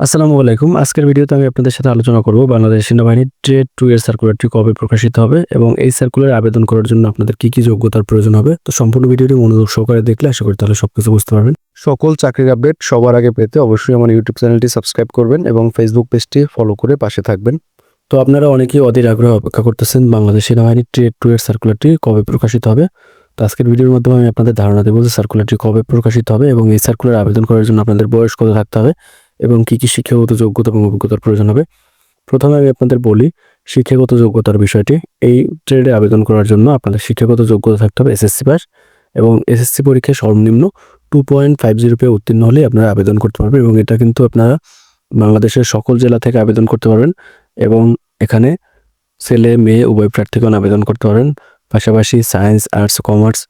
আসসালামু আলাইকুম। আজকের ভিডিওতে আমি আপনাদের সাথে আলোচনা করব বাংলাদেশ সেনাবাহিনীর ট্রেড টু এর সার্কুলারটি কবে প্রকাশিত হবে এবং এই সার্কুলার আবেদন করার জন্য আপনাদের কি কি যোগ্যতার প্রয়োজন হবে। তো সম্পূর্ণ ভিডিওটি মনোযোগ সহকারে দেখলে আশা করি তাহলে সবকিছু বুঝতে পারবেন। সকল চাকরির আপডেট সবার আগে পেতে অবশ্যই আমার ইউটিউব চ্যানেলটি সাবস্ক্রাইব করবেন এবং ফেসবুক পেজটি ফলো করে পাশে থাকবেন। তো আপনারা অনেকেই অধীর আগ্রহ অপেক্ষা করতেছেন বাংলাদেশ সেনাবাহিনীর ট্রেড টু এর সার্কুলারটি কবে প্রকাশিত হবে। তো আজকের ভিডিওর মাধ্যমে আমি আপনাদের ধারণা দেবো যে সার্কুলারটি কবে প্রকাশিত হবে এবং এই সার্কুলার আবেদন করার জন্য আপনাদের বয়স কত থাকতে হবে। এবং কি কি শিক্ষাগত যোগ্যতা এবং অভিজ্ঞতার প্রয়োজন হবে। প্রথমে আমি আপনাদের বলি, শিক্ষাগত যোগ্যতার বিষয়টি। এই ট্রেডে আবেদন করার জন্য আপনাদের শিক্ষাগত যোগ্যতা থাকতে হবে এসএসসি পাস এবং এসএসসি পরীক্ষায় সর্বনিম্ন টু পয়েন্ট ফাইভ জিরো পেয়ে উত্তীর্ণ হলে আপনারা আবেদন করতে পারবেন এবং এটা কিন্তু আপনারা বাংলাদেশের সকল জেলা থেকে আবেদন করতে পারবেন এবং এখানে ছেলে, মেয়ে, উভয় প্রার্থীগণ আবেদন করতে পারেন পাশাপাশি সায়েন্স আর্টস কমার্স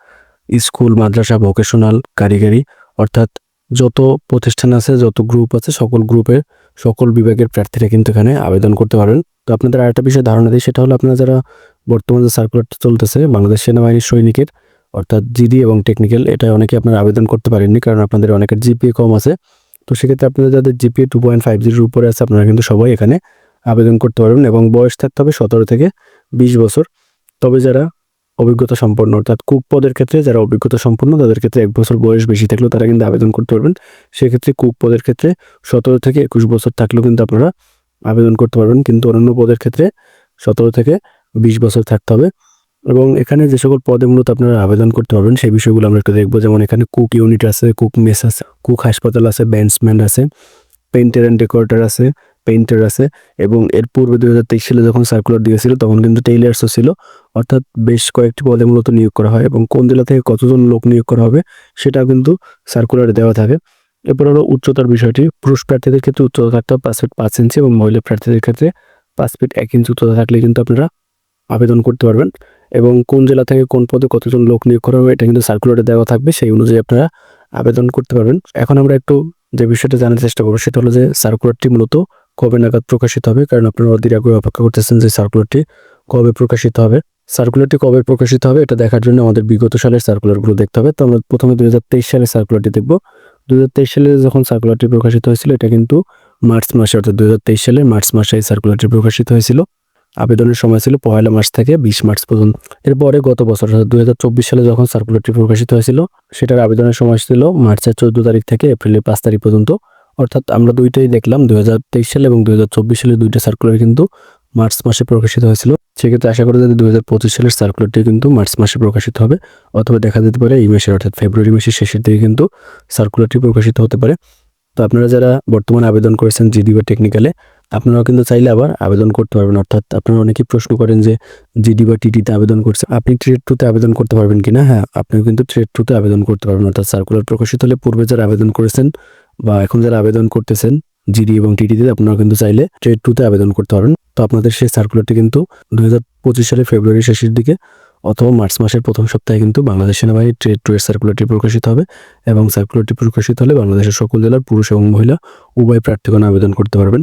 স্কুল মাদ্রাসা ভোকেশনাল কারিগরি অর্থাৎ যত প্রতিষ্ঠান আছে, যত গ্রুপ আছে, সকল গ্রুপের সকল বিভাগের প্রার্থীরা কিন্তু এখানে আবেদন করতে পারবেন। তো আপনাদের আরেকটা বিষয়ে, ধারণা দিই সেটা হলো আপনারা যারা বর্তমানে যে সার্কুলারটা চলতেছে, বাংলাদেশ সেনাবাহিনীর সৈনিকের, অর্থাৎ জিডি এবং টেকনিক্যাল এটা অনেকে আপনারা আবেদন করতে পারেননি কারণ আপনাদের অনেকের জিপিএ কম আছে। তো সেক্ষেত্রে আপনাদের যাদের জিপিএ টু পয়েন্ট ফাইভ জিরোর উপরে আছে, আপনারা কিন্তু সবাই এখানে আবেদন করতে পারবেন এবং বয়স থাকতে হবে সতেরো থেকে বিশ বছর। তবে যারা অভিজ্ঞতা সম্পন্ন। অর্থাৎ কুক পদের ক্ষেত্রে যারা অভিজ্ঞতা সম্পন্ন, তাদের ক্ষেত্রে এক বছর বয়স বেশি থাকলেও তারা কিন্তু আবেদন করতে পারবেন। সেক্ষেত্রে কুক পদের ক্ষেত্রে সতেরো থেকে একুশ বছর থাকলেও কিন্তু আপনারা আবেদন করতে পারবেন। কিন্তু অন্যান্য পদের ক্ষেত্রে সতেরো থেকে বিশ বছর থাকতে হবে। এবং এখানে যে সকল পদে মূলত আপনারা আবেদন করতে পারবেন, সেই বিষয়গুলো আমরা একটু দেখব। যেমন এখানে কুক ইউনিট আছে, কুক মেস আছে, কুক হাসপাতাল আছে, ব্যান্ডসম্যান আছে, পেইন্টার অ্যান্ড ডেকোরেটর আছে, পেইন্টার আছে। এবং এর পূর্বে দুই হাজার তেইশ সালে যখন সার্কুলার দিয়েছিল, তখন কিন্তু টেইলার্সও ছিল। অর্থাৎ বেশ কয়েকটি পদে মূলত নিয়োগ করা হয় এবং কোন জেলা থেকে কতজন লোক নিয়োগ করা হবে সেটা কিন্তু সার্কুলারে দেওয়া থাকে। এরপর হলো উচ্চতার বিষয়টি, পুরুষ প্রার্থীদের ক্ষেত্রে উচ্চতা থাকতে হবে পাঁচ ফিট পাঁচ ইঞ্চি এবং মহিলা প্রার্থীদের ক্ষেত্রে পাঁচ ফিট এক ইঞ্চি উচ্চতা থাকলে কিন্তু আপনারা আবেদন করতে পারবেন। এবং কোন জেলা থেকে কোন পদে কতজন লোক নিয়োগ করা হবে এটা কিন্তু সার্কুলারে দেওয়া থাকবে, সেই অনুযায়ী আপনারা আবেদন করতে পারবেন। এখন আমরা একটু যে বিষয়টা জানার চেষ্টা করব সেটা হলো যে সার্কুলারটি মূলত কবে নাগাদ প্রকাশিত হবে, কারণ আপনারা অধীর আগ্রহে অপেক্ষা করতেছেন যে সার্কুলারটি কবে প্রকাশিত হবে। সার্কুলারটি কবে প্রকাশিত হবে, এটা দেখার জন্য আমাদের বিগত সালের সার্কুলারগুলো দেখতে হবে। তো আমরা প্রথমে দু হাজার তেইশ সালের সার্কুলারটি দেখব। দু হাজার তেইশ সালে যখন সার্কুলারটি প্রকাশিত হয়েছিল, এটা কিন্তু মার্চ মাসে, অর্থাৎ দু হাজার তেইশ সালের মার্চ মাসে এই সার্কুলারটি প্রকাশিত হয়েছিল। আবেদনের সময় ছিল পয়লা মার্চ থেকে বিশ মার্চ পর্যন্ত। এরপরে গত বছর, অর্থাৎ দুই হাজার চব্বিশ সালে যখন সার্কুলারটি প্রকাশিত হয়েছিল, সেটার আবেদনের সময় ছিল মার্চের চোদ্দ তারিখ থেকে এপ্রিলের পাঁচ তারিখ পর্যন্ত। অর্থাৎ আমরা দুইটাই দেখলাম দু হাজার তেইশ সালে এবং দু হাজার চব্বিশ সালে দুইটা সার্কুলার কিন্তু মার্চ মাসে প্রকাশিত হয়েছিল। সেক্ষেত্রে আশা করি যে দুই হাজার পঁচিশ সালের সার্কুলারটি কিন্তু মার্চ মাসে প্রকাশিত হবে, অথবা দেখা যেতে পারে এই মাসের, অর্থাৎ ফেব্রুয়ারি মাসের শেষের দিকে কিন্তু সার্কুলারটি প্রকাশিত হতে পারে। তো আপনারা যারা বর্তমানে আবেদন করেছেন জিডি বা টেকনিক্যালে আপনারাও কিন্তু চাইলে আবার আবেদন করতে পারবেন। অর্থাৎ আপনারা অনেকেই প্রশ্ন করেন যে জিডি বা টিটিতে আবেদন করছে, আপনি ট্রেড টুতে আবেদন করতে পারবেন কিনা? হ্যাঁ আপনিও কিন্তু ট্রেড টুতে আবেদন করতে পারবেন। অর্থাৎ সার্কুলার প্রকাশিত হলে পূর্বে যারা আবেদন করেছেন বা এখন যারা আবেদন করতেছেন জিডি এবং টিটিতে আপনারা কিন্তু চাইলে ট্রেড টুতে আবেদন করতে পারবেন। তো আপনাদের সেই সার্কুলারটি কিন্তু দুই হাজার পঁচিশ সালের ফেব্রুয়ারি শেষের দিকে অথবা মার্চ মাসের প্রথম সপ্তাহে কিন্তু বাংলাদেশ সেনাবাহিনী ট্রেড টু এর সার্কুলারটি প্রকাশিত হবে এবং সার্কুলারটি প্রকাশিত হলে বাংলাদেশের সকল জেলার পুরুষ এবং মহিলা উভয় প্রার্থীগণ আবেদন করতে পারবেন।